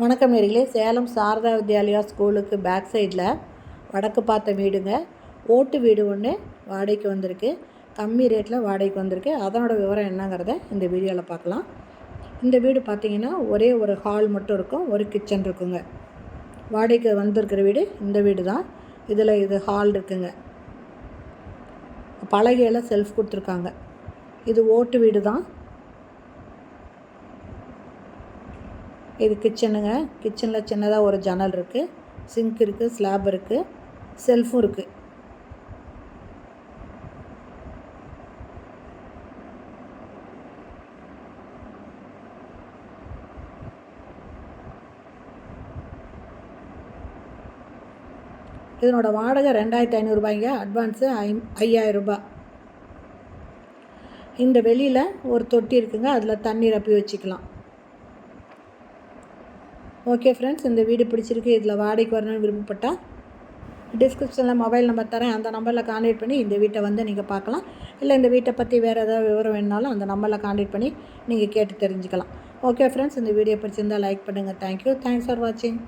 வணக்கம் நேர்களே சேலம் சாரதா வித்யாலயா ஸ்கூலுக்கு பேக் சைடில் வடக்கு பார்த்த வீடுங்க. ஓட்டு வீடு ஒன்று வாடகைக்கு வந்திருக்கு. கம்மி ரேட்டில் வாடகைக்கு வந்திருக்கு. அதனோட விவரம் என்னங்கிறத இந்த வீடியோவில் பார்க்கலாம். இந்த வீடு பார்த்தீங்கன்னா ஒரே ஒரு ஹால் மட்டும் இருக்கும் ஒரு கிச்சன் இருக்குங்க. வாடகைக்கு வந்திருக்கிற வீடு இந்த வீடு தான். இதில் இது ஹால் இருக்குங்க. பலகையெல்லாம் செல்ஃப் கொடுத்துருக்காங்க. இது ஓட்டு வீடு தான். இது கிச்சனுங்க கிச்சனில் சின்னதாக ஒரு ஜன்னல் இருக்குது சிங்க் இருக்குது ஸ்லாப் இருக்குது செல்ஃபும் இருக்குது இதனோட வாடகை ரெண்டாயிரத்தி ஐநூறுரூபாய்ங்க அட்வான்ஸு ஐ ஐயாயிரரூபா இந்த வெளியில் ஒரு தொட்டி இருக்குங்க. அதில் தண்ணி ரப்பி வச்சுக்கலாம். ஓகே ஃப்ரெண்ட்ஸ் இந்த வீடு பிடிச்சிருக்கு. இதில் வாடகைக்கு வரணும்னு விருப்பப்பட்டால் டிஸ்கிரிப்ஷனில் மொபைல் நம்பர் தரேன். அந்த நம்பரில் கான்டாக்ட் பண்ணி இந்த வீட்டை வந்து நீங்கள் பார்க்கலாம். இல்லை இந்த வீட்டை பற்றி வேறு ஏதாவது விவரம் வேணுனாலும் அந்த நம்பரில் கான்டாக்ட் பண்ணி நீங்கள் கேட்டு தெரிஞ்சுக்கலாம். ஓகே ஃப்ரெண்ட்ஸ் இந்த வீடியோ பிடிச்சிருந்தால் லைக் பண்ணுங்கள் தேங்க்யூ தேங்க்ஸ் ஃபார் வாட்சிங்